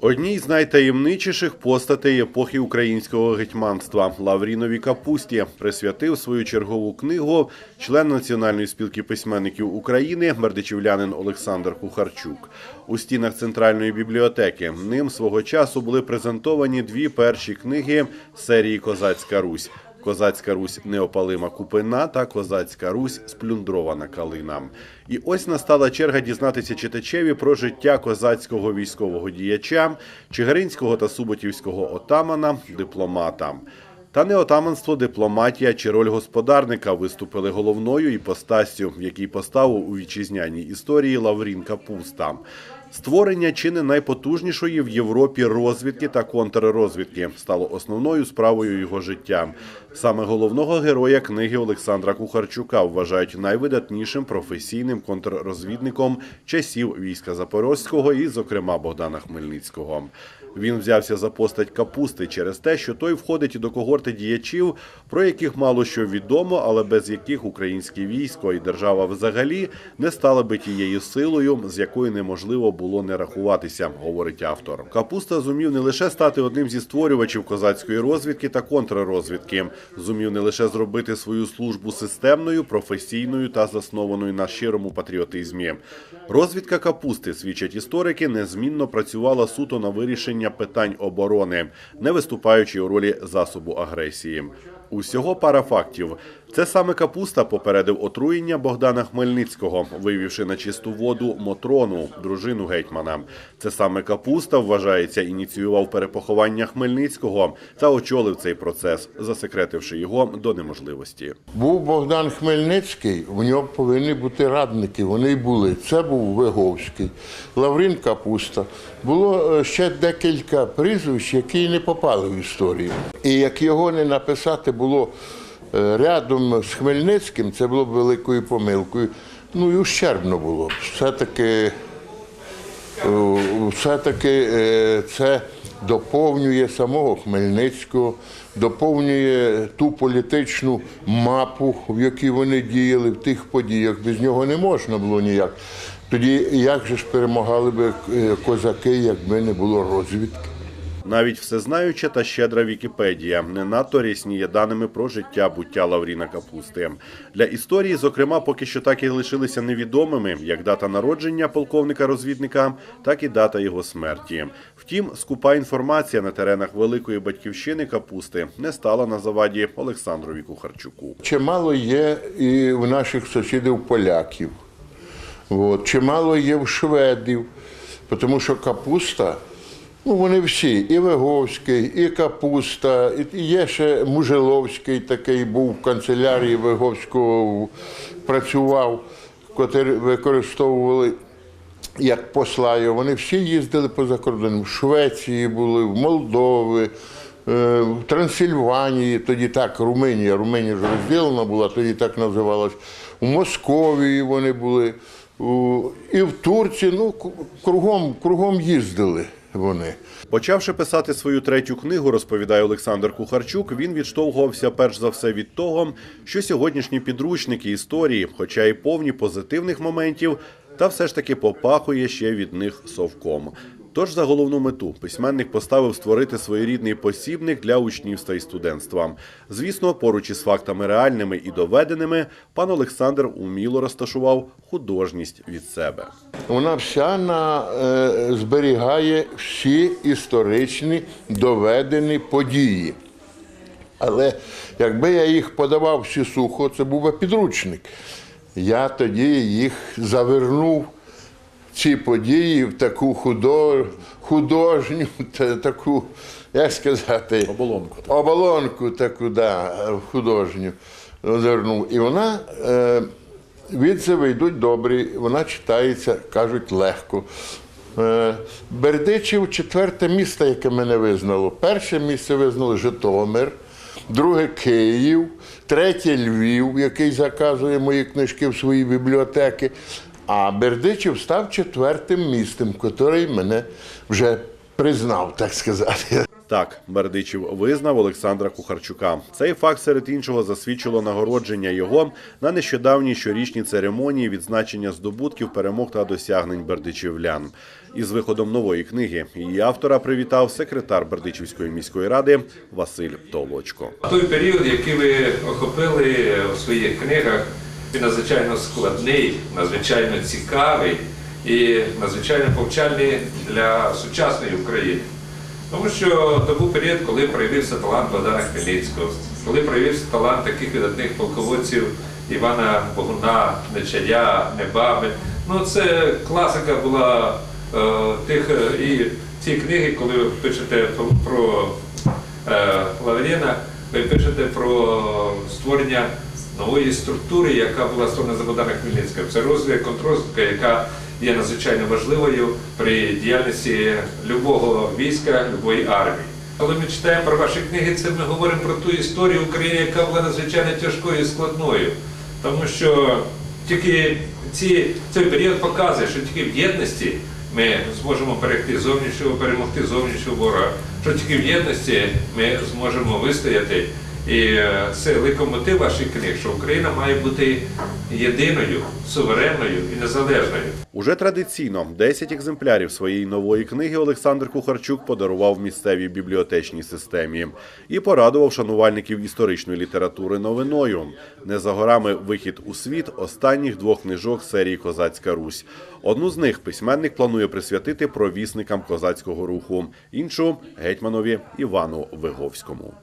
Одній з найтаємничіших постатей епохи українського гетьманства Лаврінові Капусті присвятив свою чергову книгу член Національної спілки письменників України мердичівлянин Олександр Кухарчук. У стінах центральної бібліотеки ним свого часу були презентовані дві перші книги серії Козацька Русь. Козацька Русь неопалима купина та Козацька Русь сплюндрована калина. І ось настала черга дізнатися читачеві про життя козацького військового діяча, чигаринського та суботівського отамана, дипломата. Та не отаманство, дипломатія чи роль господарника виступили головною іпостастю, якій поставив у вітчизняній історії Лаврін Капуста. Створення чи не найпотужнішої в Європі розвідки та контррозвідки стало основною справою його життя. Саме головного героя книги Олександра Кухарчука вважають найвидатнішим професійним контррозвідником часів війська Запорозького і, зокрема, Богдана Хмельницького. Він взявся за постать капусти через те, що той входить до когорти діячів, про яких мало що відомо, але без яких українське військо і держава взагалі не стали би тією силою, з якою неможливо було не рахуватися, говорить автор. Капуста зумів не лише стати одним зі створювачів козацької розвідки та контррозвідки, зумів не лише зробити свою службу системною, професійною та заснованою на щирому патріотизмі. Розвідка капусти, свідчать історики, незмінно працювала суто на вирішення питань оборони, не виступаючи у ролі засобу агресії. Усього пара фактів. Це саме капуста попередив отруєння Богдана Хмельницького, вивівши на чисту воду Мотрону, дружину гетьмана. Це саме капуста, вважається, ініціював перепоховання Хмельницького та очолив цей процес, засекретивши його до неможливості. Був Богдан Хмельницький, в нього повинні бути радники. Вони й були. Це був Виговський, Лаврін Капуста. Було е, ще декілька прізвищ, які не попали в історію. І як його не написати було рядом з Хмельницьким, це було б великою помилкою. Ну і ущербно було. б. Все-таки Е, все-таки е, це доповнює самого Хмельницького, доповнює ту політичну мапу, в якій вони діяли в тих подіях. Без нього не можна було ніяк. Тоді як же ж перемагали е, козаки, якби не було розвідки? Навіть всезнаюча та щедра Вікіпедія не надто рясніє даними про життя буття Лавріна Капусти. Для історії, зокрема, поки що так і лишилися невідомими як дата народження полковника-розвідника, так і дата його смерті. Втім, скупа інформація на теренах великої батьківщини Капусти не стала на заваді Олександрові Кухарчуку. Чимало є і в наших сусідів поляків, от, чимало є в шведів, тому що капуста, ну вони всі, і Виговський, і Капуста, і є ще Мужеловський такий був в канцелярії Виговського, працював, котрий використовували як посла його. Вони всі їздили по закордону. В Швеції були, в Молдові, е, в Трансильванії, тоді так, Румунія, Румунія ж розділена була, тоді так називалась. У Московії вони були, і в Турції, ну, кругом, кругом їздили вони. Почавши писати свою третю книгу, розповідає Олександр Кухарчук, він відштовхувався перш за все від того, що сьогоднішні підручники історії, хоча й повні позитивних моментів, та все ж таки попахує ще від них совком. Тож за головну мету письменник поставив створити своєрідний посібник для учнівства і студентства. Звісно, поруч із фактами реальними і доведеними, пан Олександр уміло розташував художність від себе. Вона вся на, е, зберігає всі історичні доведені події. Але якби я їх подавав всі сухо, це був би підручник. Я тоді їх завернув, ці події, в таку худо, художню, таку, як сказати, Оболонку. оболонку таку, да, художню завернув. І вона е, відзиви йдуть добрі, вона читається, кажуть, легко. Е, Бердичів четверте місто, яке мене визнало. Перше місце визнало Житомир, друге Київ, третє Львів, який заказує мої книжки в свої бібліотеки. А Бердичів став четвертим містом, який мене вже признав, так сказати. Так, Бердичів визнав Олександра Кухарчука. Цей факт серед іншого засвідчило нагородження його на нещодавній щорічній церемонії відзначення здобутків, перемог та досягнень бердичівлян. Із виходом нової книги її автора привітав секретар Бердичівської міської ради Василь Толочко. Той період, який ви охопили у своїх книгах, він надзвичайно складний, надзвичайно цікавий і надзвичайно повчальний для сучасної України. Тому що то був період, коли проявився талант Богдана Хмельницького, коли проявився талант таких видатних полководців Івана Богуна, Нечая, Небаби. Ну, це класика була е, тих е, і ці книги, коли ви пишете про, е, Лавріна, ви пишете про створення нової структури, яка була створена за Богдана Хмельницького. Це розвиток, контррозвитка, яка є надзвичайно важливою при діяльності любого війська, любої армії. Коли ми читаємо про ваші книги, це ми говоримо про ту історію України, яка була надзвичайно тяжкою і складною. Тому що тільки ці, цей період показує, що тільки в єдності ми зможемо перейти зовнішнього, перемогти зовнішнього ворога, що тільки в єдності ми зможемо вистояти. І е, це ликомотив ваших книг, що Україна має бути єдиною, суверенною і незалежною. Уже традиційно 10 екземплярів своєї нової книги Олександр Кухарчук подарував місцевій бібліотечній системі і порадував шанувальників історичної літератури новиною. Не за горами вихід у світ останніх двох книжок серії Козацька Русь. Одну з них письменник планує присвятити провісникам козацького руху, іншу гетьманові Івану Виговському.